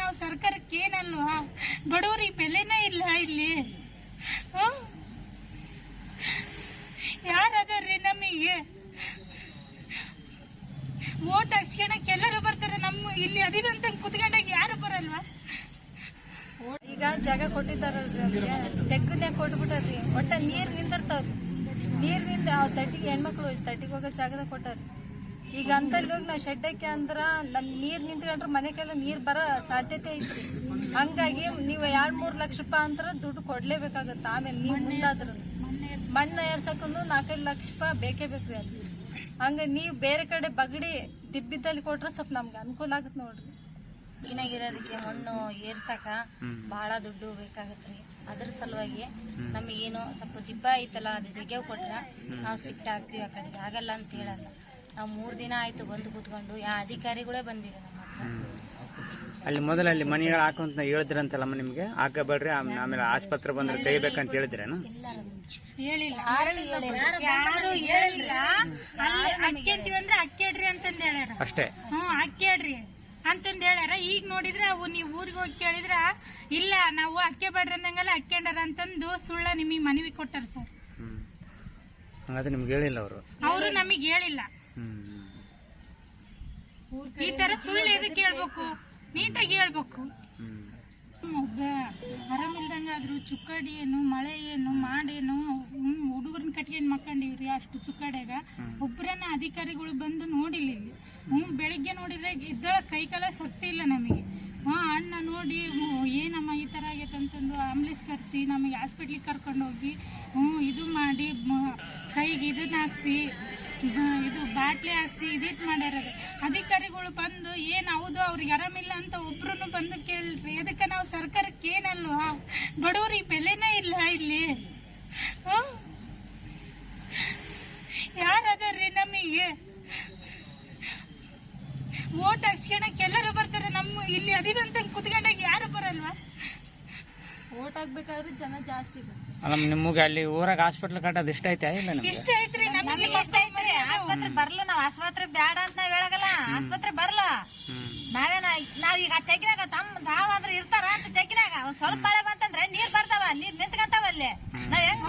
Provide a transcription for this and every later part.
ನಾವು ಸರ್ಕಾರಕ್ಕೆ ಏನಲ್ವಾ? ಬಡವರಿಗೆ ಬೆಲೆನೇ ಇಲ್ಲ ಇಲ್ಲಿ. ಯಾರದಾರ್ರಿ ನಮಗೆ ಓಟ್ ಹಾಕ್ಸ್ಕೊಳಕ್ ಎಲ್ಲರೂ ಬರ್ತಾರೆ. ನಮ್ಮ ಇಲ್ಲಿ ಅದಿರಂತ ಕುತ್ಕೊಂಡಾಗ ಯಾರು ಬರಲ್ವಾ? ಈಗ ಜಾಗ ಕೊಟ್ಟಿದ್ದಾರಲ್ರಿ ಅವ್ರಿಗೆ ತೆಗ್ಗನ್ಯಾಗ ಕೊಟ್ಬಿಟ್ಟಾರ್ರಿ ಒಟ್ಟ ನೀರ್ ನಿಂದಿರ್ತಾವ್ರಿ. ನೀರ್ ನಿಂತ ತಟ್ಟಿಗೆ ಹೆಣ್ಮಕ್ಳು ತಟ್ಟಿಗೆ ಹೋಗೋ ಜಾಗದಾಗ ಕೊಟ್ಟಾರ್ರಿ. ಈಗ ಅಂತ ನಾವು ಶೆಡ್ ಹಾಕಿ ಅಂದ್ರ ನಮ್ ನೀರ್ ನಿಂತ್ಕೊಂಡ್ರೆ ಕೈಲ ನೀರ್ ಬರೋ ಸಾಧ್ಯತೆ ಐತ್ರಿ. ಹಂಗಾಗಿ ನೀವು ಎರಡ್ ಮೂರ್ ಲಕ್ಷ ರೂಪಾಯಿ ಅಂತ ದುಡ್ಡು ಕೊಡ್ಲೇಬೇಕಾಗತ್ತ. ಆಮೇಲೆ ನೀವ್ ಮುಂದಾದ್ರ. ಮಣ್ಣ ಏರ್ಸಕ್ಕೊಂದು ನಾಲ್ಕೈದು ಲಕ್ಷ ರೂಪಾಯಿ ಬೇಕೇ ಬೇಕ್ರಿ ಅದು ಹಂಗ ನೀವು ಬೇರೆ ಕಡೆ ಬಗಡಿ ದಿಬ್ಬಿದ್ದಲ್ಲಿ ಕೊಟ್ರೆ ಸ್ವಲ್ಪ ನಮ್ಗೆ ಅನುಕೂಲ ಆಗತ್ ನೋಡ್ರಿ. ಏನಾಗಿರೋದಕ್ಕೆ ಮಣ್ಣು ಏರ್ಸಕ ಬಹಳ ದುಡ್ಡು ಬೇಕಾಗತ್ರಿ. ಅದ್ರ ಸಲುವಾಗಿ ನಮಗೇನು ಸ್ವಲ್ಪ ದಿಬ್ಬ ಐತಲ್ಲ ಅದು ಜಗ್ಗ ಕೊಟ್ರ ನಾವು ಸಿಟ್ಟಾಗ್ತೀವಿ ಆ ಕಡೆಗೆ. ಆಗಲ್ಲ ಅಂತ ಹೇಳಲ್ಲ. ನಾವು ಮೂರ್ ದಿನ ಆಯ್ತು ಬಂದು ಕೂತ್ಕೊಂಡು ಯಾ ಅಧಿಕಾರಿಗಳೇ ಬಂದಿಲ್ಲ ನಮ್ಮ ಹತ್ರ. ಅಲ್ಲಿ ಮೊದಲು ಅಲ್ಲಿ ಮನೆಗಳು ಹಾಕುವಂತ ಹೇಳಿದ್ರಂತಲ್ಲಮ್ಮ ನಿಮ್ಗೆ? ಹಾಕಬೇಡ್ರಿ ಆಮೇಲೆ ಆಮೇಲೆ ಆಸ್ಪತ್ರೆ ಬಂದ್ರೆ ತೆಗಿಬೇಕಂತ ಹೇಳಿದ್ರೇನು? ಹೇಳಿಲ್ಲ. ಯಾರು ಹೇಳಿಲ್ಲ. ಯಾರು ಹೇಳಿಲ್ಲ. ಅಲ್ಲಿ ಅಕ್ಕಿ ಅಂತೀವಿ ಅಂದ್ರೆ ಅಕ್ಕೇಡ್ರಿ ಅಂತಂದ್ ಹೇಳ್ಯಾರ. ಅಷ್ಟೇ. ಹ್ಮ್ ಹಾಕಿ ಅಂತಂದ್ ಹೇಳ್ಯಾರ. ಈಗ ನೋಡಿದ್ರೆ ಅವು ನೀವ್ ಊರಿಗೆ ಹೋಗಿ ಕೇಳಿದ್ರ ಇಲ್ಲ ನಾವು ಅಕ್ಕೆ ಬೇಡ್ರಿ ಅಂದಂಗಲ್ಲ ಅಕ್ಕೇಂಡರ ಅಂತಂದು ಸುಳ್ಳ ನಿಮಗೆ ಮನವಿ ಕೊಟ್ಟಾರ ಸರ್. ಹ್ಮ್. ಹಂಗಾದ್ರೆ ನಿಮ್ಗೆ ಹೇಳಿಲ್ಲ ಅವರು? ಅವರು ನಮಗ್ ಹೇಳಿಲ್ಲ. ಈ ತರ ಸುಳ್ಳು ಎದಕ್ಕೆ ಹೇಳ್ಬೇಕು? ನೀಟಾಗಿ ಹೇಳ್ಬೇಕು. ಆರಾಮಿಲ್ದಂಗಾದ್ರು ಚುಕ್ಕಾಡಿ ಏನು ಮಳೆ ಏನು ಮಾಡೇನು ಹುಡುಗರನ್ನ ಕಟ್ಕೊಂಡು ಮಕ್ಕಂಡಿವ್ರಿ ಅಷ್ಟು ಚುಕ್ಕಾಡ್ಯಾಗ. ಒಬ್ಬರನ್ನ ಅಧಿಕಾರಿಗಳು ಬಂದು ನೋಡಿಲ್ಲ ಇಲ್ಲಿ. ಹ್ಞೂ ಬೆಳಿಗ್ಗೆ ನೋಡಿದ್ರೆ ಇದ್ದ ಕೈ ಕಾಲ ಶಕ್ತಿ ಇಲ್ಲ ನಮಗೆ. ಹಾ ಅಣ್ಣ ನೋಡಿ ಏನಮ್ಮ ಈ ಥರ ಆಗೈತೆ ಅಂತಂದು ಆಂಬ್ಲೆನ್ಸ್ ಕರೆಸಿ ನಮಗೆ ಹಾಸ್ಪಿಟ್ಲಿಗೆ ಕರ್ಕೊಂಡು ಹೋಗಿ ಹ್ಮ್ ಇದು ಮಾಡಿ ಕೈಗೆ ಇದನ್ನ ಹಾಕ್ಸಿ ಇದು ಬಾಟ್ಲಿ ಹಾಕ್ಸಿ ಇದಿಟ್ ಮಾಡ್ಯಾರ ಅಧಿಕಾರಿಗಳು ಬಂದು, ಏನು ಹೌದು, ಅವ್ರಿಗೆ ಆರಾಮಿಲ್ಲ ಅಂತ ಒಬ್ರು ಬಂದು ಕೇಳ್ರಿ. ಅದಕ್ಕೆ ನಾವು ಸರ್ಕಾರಕ್ಕೆ ಏನಲ್ವಾ? ಬಡವ್ರಿಗೆ ಬೆಲೆನೇ ಇಲ್ಲ ಇಲ್ಲಿ ಯಾರದಾರ್ರಿ ನಮಗೆ ಓಟ್ ಹಾಕ್ಸ್ಕೊಳಕ್ ಎಲ್ಲರೂ ಬರ್ತಾರೆ ನಮ್ಮ ಇಲ್ಲಿ ಅದಿರಂತ ಕುತ್ಕೊಂಡಾಗ ಯಾರು ಬರಲ್ವಾ ಓಟ್ ಹಾಕ್ಬೇಕಾದ್ರೆ ಜನ ಜಾಸ್ತಿ ಅಲ್ಲ ನಿಮಗೆ ಅಲ್ಲಿ ಊರಾಗ ಹಾಸ್ಪಿಟಲ್ ಕಟ್ಟೋದು ಇಷ್ಟ ಐತೆ ಇಲ್ಲ ನಿಮ್ಗೆ? ಇಷ್ಟ ಐತ್ರಿ ನಮಗೆ ಇಷ್ಟ ಐತ್ರಿ. ಆಸ್ಪತ್ರೆ ಬರ್ಲ ನಾವ್ ಆಸ್ಪತ್ರೆ ಬ್ಯಾಡ ಅಂತ ನಾವ್ ಹೇಳಗಲ್ಲ ಆಸ್ಪತ್ರೆ ಬರ್ಲ. ನಾವೇ ನಾವೇನ ಈಗ ತೆಗಿನಾಗ ತಮ್ಮ ಅಂದ್ರೆ ಇರ್ತಾರ ಅಂತ ತೆಗಿನಾಗ. ಒಂದ್ ಸ್ವಲ್ಪ ಮಳೆ ಬಂತಂದ್ರೆ ನೀರ್ ಬರ್ತಾವ ನೀರ್ ನಿಂತ್ಕಂತಾವ ಅಲ್ಲಿ. ನಾವ್ ಹೆಂಗ್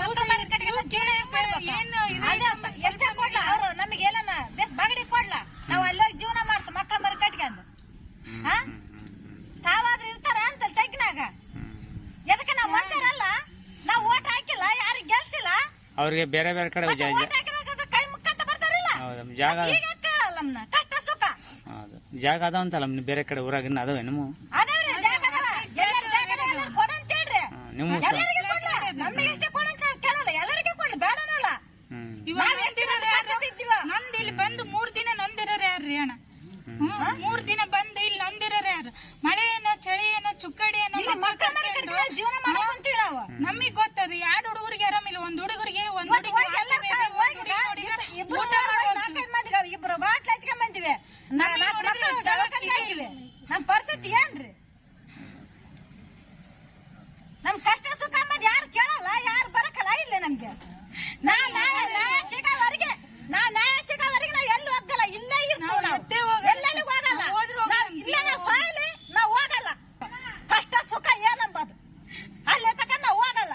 ಕಟ್ಕೊಂಡ್ ಜೀವನ ಹೆಂಗ್ ಮಾಡ್ಬೇಕು? ಏನು ಇದು ಅದೇ ಎಷ್ಟೇ ಕೊಡ್ಲ ಅವ್ರು ನಮಗೆ ಏನನ್ನ ಬೇಸ್ ಬಗಡಿ ಕೊಡ್ಲ ನಾವ್ ಅಲ್ಲಿ ಹೋಗಿ ಜೀವನ ಮಾಡ್ತ ಮಕ್ಳ ಮರಿ ಕಟ್ಕೊಂಡು ಹಾ ತಾವಾದ್ರ ಇರ್ತಾರ ಅಂತ ತೆಗಿನಾಗ ಎದಕ್ಕೆ ನಾವ್ ಮನುಷ್ಯರಲ್ಲ ನಾವ್ ಓಟ್ ಹಾಕಿಲ್ಲ ಯಾರಿಗ್ ಗೆಲ್ಸಿಲ್ಲ ಅವ್ರಿಗೆ ಬೇರೆ ಬೇರೆ ಕಡೆ ಜಾ- ಹೌದಮ್ಮ ಜಾಗ ಈಗ ಕೇಳಲ್ಲ ಕಷ್ಟ ಸುಖ. ಹೌದು ಜಾಗ ಅದಾವ ಅಂತಲ್ಲ ನಿಮ್ ಬೇರೆ ಕಡೆ ಊರಾಗ ಇನ್ನು ಅದಾವೆ. ನಿಮ್ಮ ಹ್ಮ್? ನಂದ್ ಇಲ್ಲಿ ಬಂದು ಮೂರ್ ದಿನ ನೊಂದಿರೋರು ಯಾರ್ರಿ ಅಣ್ಣ? ಹ್ಮ್, ಮೂರ್ ದಿನ ಬಂದು ಇಲ್ಲಿ ನೊಂದಿರೋರು ಯಾರು ಮಳೆ ಏನೋ ಚಳಿ ಏನೋ ಚುಕ್ಕಡಿ ಏನೋ ಇಲ್ಲಿ ಮಕ್ಕಳ ಮರಿ ಕಟ್ಕೊಂಡು ಜೀವನ ಮಾಡಕ್ ಕುಂತೀವಿ ನಾವು ನಮಗ್ ಗೊತ್ತದ ಎರಡು ಹುಡುಗರಿಗೆ ಆರಾಮಿಲ್ಲ ಒಂದ್ ಹುಡುಗರಿಗೆ ಒಂದ್ ಮತ್ತೆ ಹುಡುಗಿ ಹೋಗಿ ಎಲ್ಲರ ಕೈ ಹೋಗಿ ನಾ- ಇಬ್ರು ಹೋಗಿ ನಾಲ್ಕೈದು ಮಂದಿಗೆ ಅವ್ ಇಬ್ರು ಬಾಟ್ಲ್ ಹಚ್ಕೊಂಡ್ ಬಂದಿವಿ ನಾ- ನಾಲ್ಕು ಮಕ್ಕಳು ದವಾಖಾನೆಗೆ ಹಾಕಿವಿ ನಮ್ ಪರಿಸ್ಥಿತಿ ಏನ್ರಿ ನಮ್ ಕಷ್ಟ ಸುಖ ಅಂಬದ್ ಯಾರು ಕೇಳಲ್ಲ ಯಾರು ಬರಕಲ್ಲ ಇಲ್ಲ ನಮ್ಗೆ ನಾ ನ್ಯಾಯ ನ್ಯಾಯ ಸಿಗೋವರೆಗೆ ನಾ ನ್ಯಾಯ ಸಿಗೋವರೆಗೆ ನಾವ್ ಎಲ್ಲೂ ಹೋಗಲ್ಲ ಇಲ್ಲೇ ಇರ್ತೀವಿ ನಾವು ಎತ್ತೇ ಹೋಗಲ್ಲ. ಎಲ್ಲೆಲ್ಲೂ ಹೋಗಲ್ಲ ನಾವ್ ಹೋದ್ರೂ ಹೋಗಲ್ಲ. ನಾವ್ ಇಲ್ಲೇ ನಾವು ಸಾಯ್ಲಿ ನಾವ್ ಹೋಗಲ್ಲ ಕಷ್ಟ ಸುಖ ಏನಂಬದು ಅಲ್ಲಿ ತಕ ನಾವ್ ಹೋಗಲ್ಲ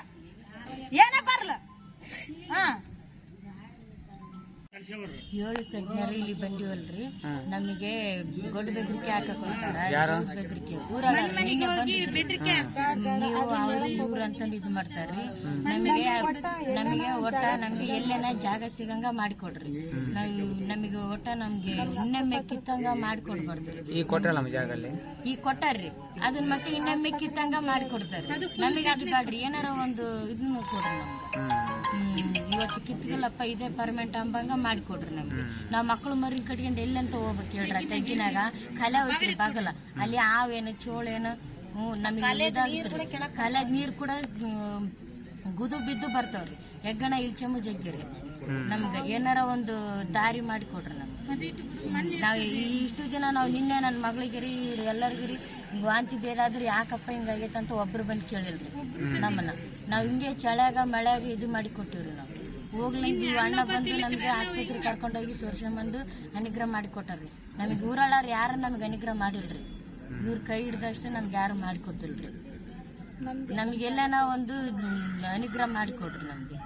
ಏನೇ ಬರ್ಲ ಹಾ ಏಳು ಸೆಡ್ನರ್ ಇಲ್ಲಿ ಬಂದಿವಲ್ರಿ. ನಮಗೆ ಗೊಡ್ ಬೆದರಿಕೆ ಹಾಕಕ್ ಬೆದರಿಕೆ. ಬೆದರಿಕೆ ನೀವು ಅವ್ರು ಇವ್ರು ಅಂತಂದು ಇದು ಮಾಡ್ತಾರ್ರಿ. ನಮಗೆ ನಮಗೆ ಒಟ್ಟ ನಮ್ಗೆ ಎಲ್ಲೇನ ಜಾಗ ಸಿಗಂಗ ಮಾಡಿಕೊಡ್ರಿ. ನಾವು ನಮಗೆ ಒಟ್ಟ ನಮ್ಗೆ ಇನ್ನೊಮ್ಮೆ ಕಿತ್ತಂಗ ಮಾಡಿಕೊಡ್ಬಾರ್ದು. ಈ ಅಲ್ಲಿ ಈಗ ಕೊಟ್ಟಾರ್ರಿ. ಅದನ್ನ ಮತ್ತೆ ಇನ್ನೊಮ್ಮೆ ಕಿತ್ತಂಗ ಮಾಡಿಕೊಡ್ತಾರೆ ನಮಗೆ ಅದು ಬೇಡ್ರಿ ಏನಾರ ಒಂದು ಇದನ್ನ ಕೊಡ್ರಿ ನಮ್ಗೆ. ಇವತ್ತು ಕಿತ್ಗಲ್ಲಪ್ಪ ಇದೇ ಪರ್ಮೆಂಟ್ ಅಂಬಂಗ ಮಾಡಿಕೊಡ್ರಿ ನಮ್ಗೆ. ನಾವ್ ಮಕ್ಳು ಮರಿ ಕಟ್ಕೊಂಡು ಎಲ್ಲಂತ ಹೋಗ್ಬೇಕು ಹೇಳ್ರ ತೆಗ್ಗಿನಾಗ ಕಲೆ ಹೋಯ್ತ್ರಿ ಬಾಗಲ. ಅಲ್ಲಿ ಆವೇನು ಚೋಳೇನು ಹ್ಮ್ ನಮಗೆ ಕಲೆ ನೀರ್ ಕೂಡ ಗುದು ಬಿದ್ದು ಬರ್ತಾವ್ರಿ. ಹೆಗ್ಗಣ ಇಲ್ಚೆಮು ಜಗ್ಗಿರಿ ನಮ್ಗೆ ಏನಾರ ಒಂದು ದಾರಿ ಮಾಡಿಕೊಡ್ರಿ ನಮ್ಗೆ. ನಾವ್ ಇಷ್ಟು ದಿನ ನಾವು ನಿನ್ನೆ ನನ್ನ ಮಗಳಿಗಿರಿ ಇವ್ರು ಎಲ್ಲರಿಗಿರಿ ವಾಂತಿ ಬೇರಾದ್ರೂ ಆದ್ರೆ ಯಾಕಪ್ಪ ಹಿಂಗಾಗೈತೆ ಅಂತ ಒಬ್ರು ಬಂದು ಕೇಳಿಲ್ರಿ ನಮ್ಮನ್ನ. ನಾವ್ ಹಿಂಗೆ ಚಳ್ಯಾಗ ಮಳೆಯಾಗ ಇದು ಮಾಡಿ ಕೊಟ್ಟಿವ್ರಿ ನಾವು. ಹೋಗ್ಲಿ ಅಣ್ಣ ಬಂದು ನಮ್ಗೆ ಆಸ್ಪತ್ರೆ ಕರ್ಕೊಂಡೋಗಿ ತೋರ್ಸ್ಕೊಂಬಂದು ಅನುಗ್ರಹ ಮಾಡಿಕೊಟ್ಟಾರ್ರಿ. ನಮಗೆ ಊರಳ್ಳಾರ ಯಾರು ನಮ್ಗೆ ಅನುಗ್ರಹ ಮಾಡಿಲ್ರಿ. ಇವ್ರ ಕೈ ಹಿಡ್ದಷ್ಟು ನಮ್ಗೆ ಯಾರು ಮಾಡಿಕೊಟ್ಟಿಲ್ರಿ. ನಾವು ಒಂದು ಅನುಗ್ರಹ ಮಾಡಿಕೊಡ್ರಿ ನಮ್ಗೆ.